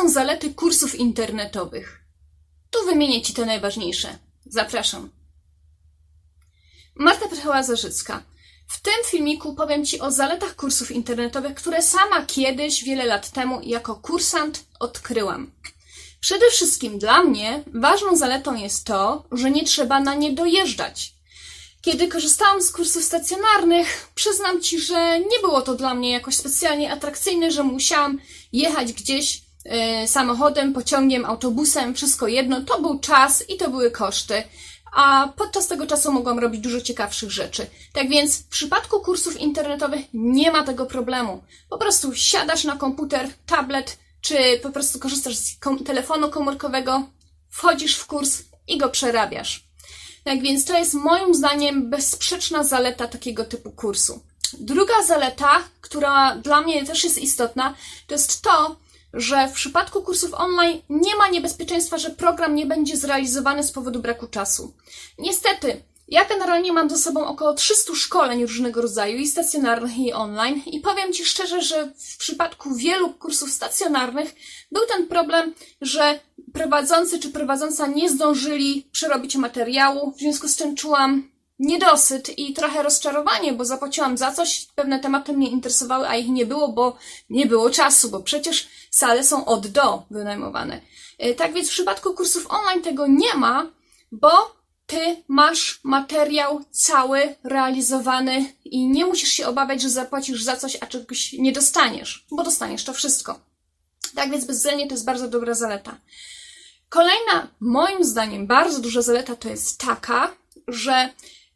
są zalety kursów internetowych? Tu wymienię Ci te najważniejsze. Zapraszam. Marta Prychała-Zarzycka. W tym filmiku powiem Ci o zaletach kursów internetowych, które sama kiedyś, wiele lat temu, jako kursant odkryłam. Przede wszystkim dla mnie ważną zaletą jest to, że nie trzeba na nie dojeżdżać. Kiedy korzystałam z kursów stacjonarnych, przyznam Ci, że nie było to dla mnie jakoś specjalnie atrakcyjne, że musiałam jechać gdzieś samochodem, pociągiem, autobusem, wszystko jedno. To był czas i to były koszty. A podczas tego czasu mogłam robić dużo ciekawszych rzeczy. Tak więc w przypadku kursów internetowych nie ma tego problemu. Po prostu siadasz na komputer, tablet, czy po prostu korzystasz z kom- telefonu komórkowego, wchodzisz w kurs i go przerabiasz. Tak więc to jest moim zdaniem bezsprzeczna zaleta takiego typu kursu. Druga zaleta, która dla mnie też jest istotna, to jest to, że w przypadku kursów online nie ma niebezpieczeństwa, że program nie będzie zrealizowany z powodu braku czasu. Niestety, ja generalnie mam ze sobą około 300 szkoleń różnego rodzaju, i stacjonarnych, i online, i powiem Ci szczerze, że w przypadku wielu kursów stacjonarnych był ten problem, że prowadzący czy prowadząca nie zdążyli przerobić materiału, w związku z czym czułam niedosyt i trochę rozczarowanie, bo zapłaciłam za coś, pewne tematy mnie interesowały, a ich nie było, bo nie było czasu, bo przecież sale są od do wynajmowane. E, Tak więc w przypadku kursów online tego nie ma, bo ty masz materiał cały realizowany i nie musisz się obawiać, że zapłacisz za coś, a czegoś nie dostaniesz, bo dostaniesz to wszystko. Tak więc bezwzględnie to jest bardzo dobra zaleta. Kolejna, moim zdaniem, bardzo duża zaleta to jest taka, że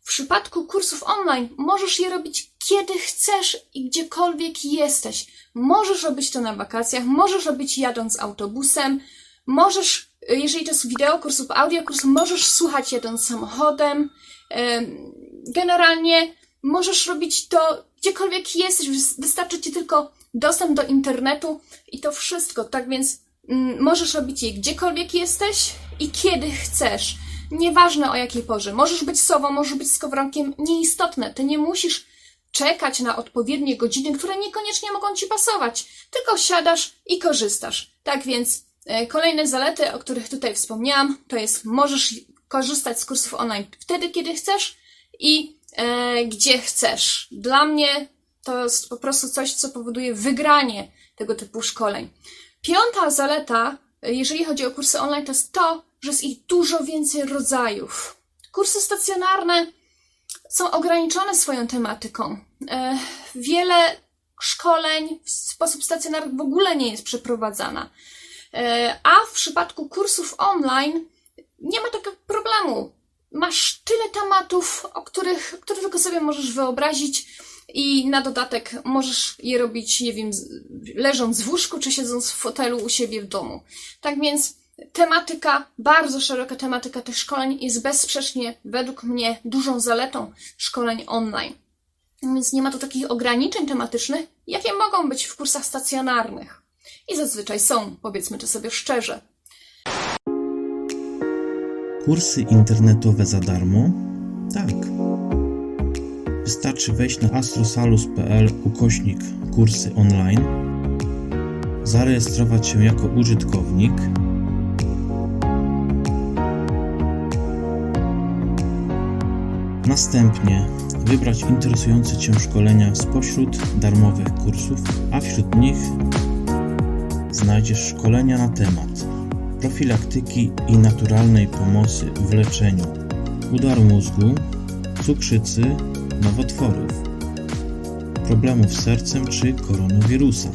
w przypadku kursów online możesz je robić kiedy chcesz i gdziekolwiek jesteś. Możesz robić to na wakacjach, możesz robić jadąc autobusem, możesz, y, jeżeli to jest wideokurs lub audiokurs, możesz słuchać jadąc samochodem. Em, Generalnie możesz robić to gdziekolwiek jesteś, wys- wystarczy ci tylko dostęp do internetu i to wszystko. Tak więc mm, możesz robić je gdziekolwiek jesteś i kiedy chcesz. Nieważne o jakiej porze. Możesz być sową, możesz być skowronkiem, nieistotne. Ty nie musisz czekać na odpowiednie godziny, które niekoniecznie mogą ci pasować. Tylko siadasz i korzystasz. Tak więc e, kolejne zalety, o których tutaj wspomniałam, to jest możesz korzystać z kursów online wtedy, kiedy chcesz i e, gdzie chcesz. Dla mnie to jest po prostu coś, co powoduje wygranie tego typu szkoleń. Piąta zaleta, e, jeżeli chodzi o kursy online, to jest to, że jest ich dużo więcej rodzajów. Kursy stacjonarne są ograniczone swoją tematyką. E, wiele szkoleń w sposób stacjonarny w ogóle nie jest przeprowadzana. E, a w przypadku kursów online nie ma takiego problemu. Masz tyle tematów, o których, które tylko sobie możesz wyobrazić i na dodatek możesz je robić, nie wiem, leżąc w łóżku czy siedząc w fotelu u siebie w domu. Tak więc tematyka, bardzo szeroka tematyka tych szkoleń jest bezsprzecznie według mnie dużą zaletą szkoleń online. Więc nie ma tu takich ograniczeń tematycznych, jakie mogą być w kursach stacjonarnych. I zazwyczaj są, powiedzmy to sobie szczerze. Kursy internetowe za darmo? Tak. Wystarczy wejść na astrosalus.pl ukośnik kursy online, zarejestrować się jako użytkownik, następnie wybrać interesujące Cię szkolenia spośród darmowych kursów, a wśród nich znajdziesz szkolenia na temat profilaktyki i naturalnej pomocy w leczeniu udaru mózgu, cukrzycy, nowotworów, problemów z sercem czy koronawirusa.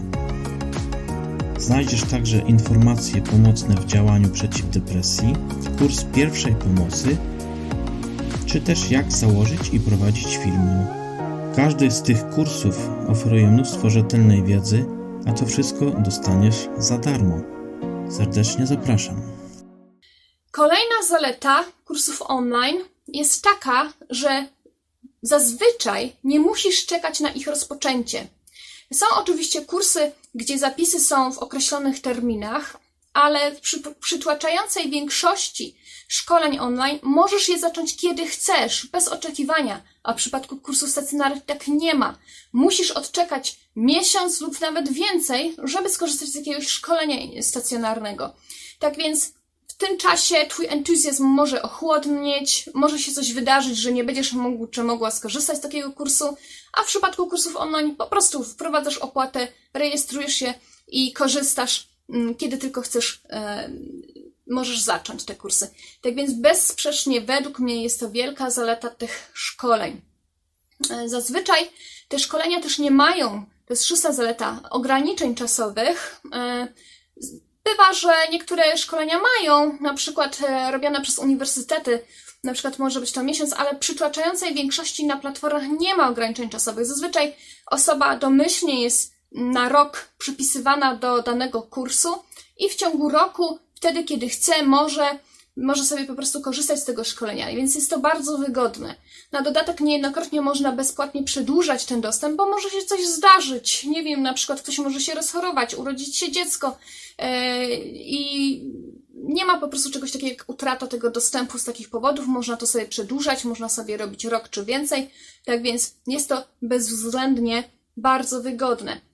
Znajdziesz także informacje pomocne w działaniu przeciw depresji, kurs pierwszej pomocy, czy też jak założyć i prowadzić firmę. Każdy z tych kursów oferuje mnóstwo rzetelnej wiedzy, a to wszystko dostaniesz za darmo. Serdecznie zapraszam. Kolejna zaleta kursów online jest taka, że zazwyczaj nie musisz czekać na ich rozpoczęcie. Są oczywiście kursy, gdzie zapisy są w określonych terminach, ale przy, przytłaczającej większości szkoleń online możesz je zacząć kiedy chcesz, bez oczekiwania, a w przypadku kursów stacjonarnych tak nie ma. Musisz odczekać miesiąc lub nawet więcej, żeby skorzystać z jakiegoś szkolenia stacjonarnego. Tak więc w tym czasie twój entuzjazm może ochłodnieć, może się coś wydarzyć, że nie będziesz mógł czy mogła skorzystać z takiego kursu, a w przypadku kursów online po prostu wprowadzasz opłatę, rejestrujesz się i korzystasz, kiedy tylko chcesz, e, możesz zacząć te kursy. Tak więc bezsprzecznie według mnie jest to wielka zaleta tych szkoleń. E, Zazwyczaj te szkolenia też nie mają, to jest szósta zaleta, ograniczeń czasowych. E, Bywa, że niektóre szkolenia mają, na przykład robione przez uniwersytety, na przykład może być to miesiąc, ale przytłaczającej większości na platformach nie ma ograniczeń czasowych. Zazwyczaj osoba domyślnie jest na rok przypisywana do danego kursu i w ciągu roku, wtedy kiedy chce, może, może sobie po prostu korzystać z tego szkolenia, więc jest to bardzo wygodne. Na dodatek niejednokrotnie można bezpłatnie przedłużać ten dostęp, bo może się coś zdarzyć. Nie wiem, na przykład ktoś może się rozchorować, urodzić się dziecko yy, i nie ma po prostu czegoś takiego jak utrata tego dostępu z takich powodów. Można to sobie przedłużać, można sobie robić rok czy więcej. Tak więc jest to bezwzględnie bardzo wygodne.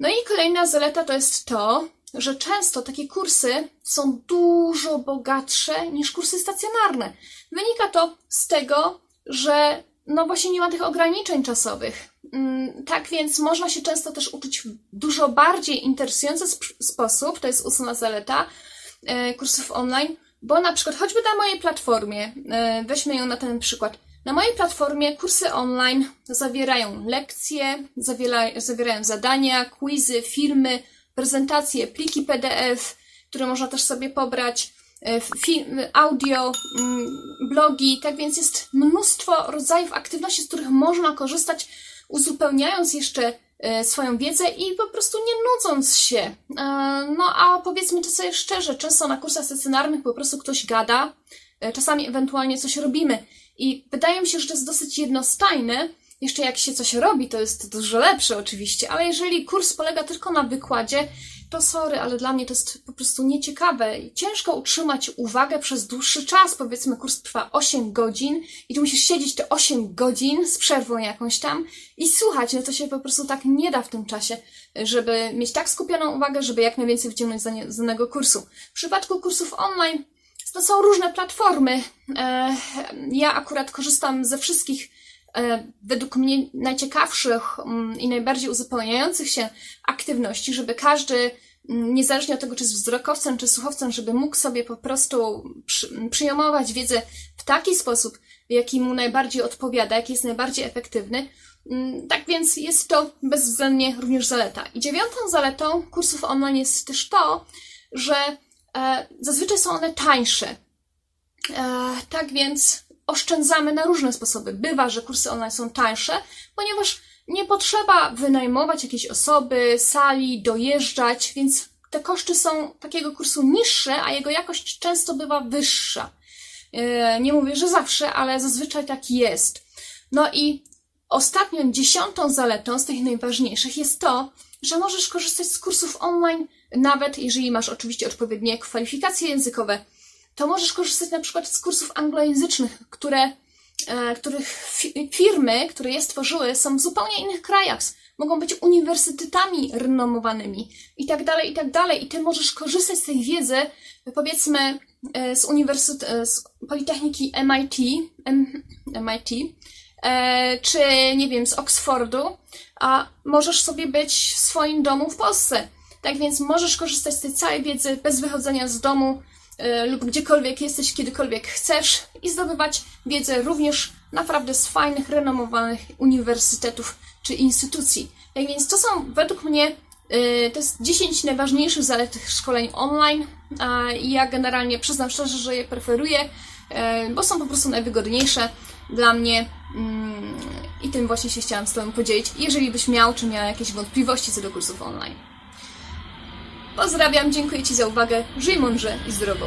No i kolejna zaleta to jest to, że często takie kursy są dużo bogatsze niż kursy stacjonarne. Wynika to z tego, że no właśnie nie ma tych ograniczeń czasowych. Mm, Tak więc można się często też uczyć w dużo bardziej interesujący sp- sposób, to jest ósma zaleta e, kursów online, bo na przykład choćby na mojej platformie, e, weźmy ją na ten przykład, na mojej platformie kursy online zawierają lekcje, zawiera, zawierają zadania, quizy, filmy, prezentacje, pliki PDF, które można też sobie pobrać, e, film, audio, mm, blogi, tak więc jest mnóstwo rodzajów aktywności, z których można korzystać, uzupełniając jeszcze e, swoją wiedzę i po prostu nie nudząc się. E, No a powiedzmy to sobie szczerze, często na kursach stacjonarnych po prostu ktoś gada, czasami ewentualnie coś robimy i wydaje mi się, że to jest dosyć jednostajne. Jeszcze jak się coś robi, to jest dużo lepsze oczywiście, ale jeżeli kurs polega tylko na wykładzie, to sorry, ale dla mnie to jest po prostu nieciekawe. Ciężko utrzymać uwagę przez dłuższy czas. Powiedzmy, kurs trwa 8 godzin i ty musisz siedzieć te 8 godzin z przerwą jakąś tam i słuchać. No to się po prostu tak nie da w tym czasie, żeby mieć tak skupioną uwagę, żeby jak najwięcej wyciągnąć z danego kursu. W przypadku kursów online to są różne platformy. E, Ja akurat korzystam ze wszystkich e, według mnie najciekawszych mm, i najbardziej uzupełniających się aktywności, żeby każdy, mm, niezależnie od tego, czy jest wzrokowcem, czy słuchowcem, żeby mógł sobie po prostu przy, przyjmować wiedzę w taki sposób, jaki mu najbardziej odpowiada, jaki jest najbardziej efektywny. Mm, Tak więc jest to bezwzględnie również zaleta. I dziewiątą zaletą kursów online jest też to, że zazwyczaj są one tańsze. E, tak więc oszczędzamy na różne sposoby. Bywa, że kursy online są tańsze, ponieważ nie potrzeba wynajmować jakiejś osoby, sali, dojeżdżać, więc te koszty są takiego kursu niższe, a jego jakość często bywa wyższa. E, Nie mówię, że zawsze, ale zazwyczaj tak jest. No i ostatnią, dziesiątą zaletą z tych najważniejszych jest to, że możesz korzystać z kursów online, nawet jeżeli masz oczywiście odpowiednie kwalifikacje językowe, to możesz korzystać na przykład z kursów anglojęzycznych, które, e, których fi- firmy, które je stworzyły, są w zupełnie innych krajach. Mogą być uniwersytetami renomowanymi i tak dalej, i tak dalej. I ty możesz korzystać z tej wiedzy, powiedzmy, e, z uniwersytet, e, z Politechniki MIT, M, MIT, czy nie wiem, z Oxfordu, a możesz sobie być w swoim domu w Polsce. Tak więc możesz korzystać z tej całej wiedzy bez wychodzenia z domu e, lub gdziekolwiek jesteś, kiedykolwiek chcesz i zdobywać wiedzę również naprawdę z fajnych, renomowanych uniwersytetów czy instytucji. Tak więc to są według mnie e, to jest 10 najważniejszych zalet tych szkoleń online ja generalnie przyznam szczerze, że je preferuję, e, bo są po prostu najwygodniejsze dla mnie mm, i tym właśnie się chciałam z Tobą podzielić, jeżeli byś miał czy miała jakieś wątpliwości co do kursów online. Pozdrawiam, dziękuję Ci za uwagę, żyj mądrze i zdrowo.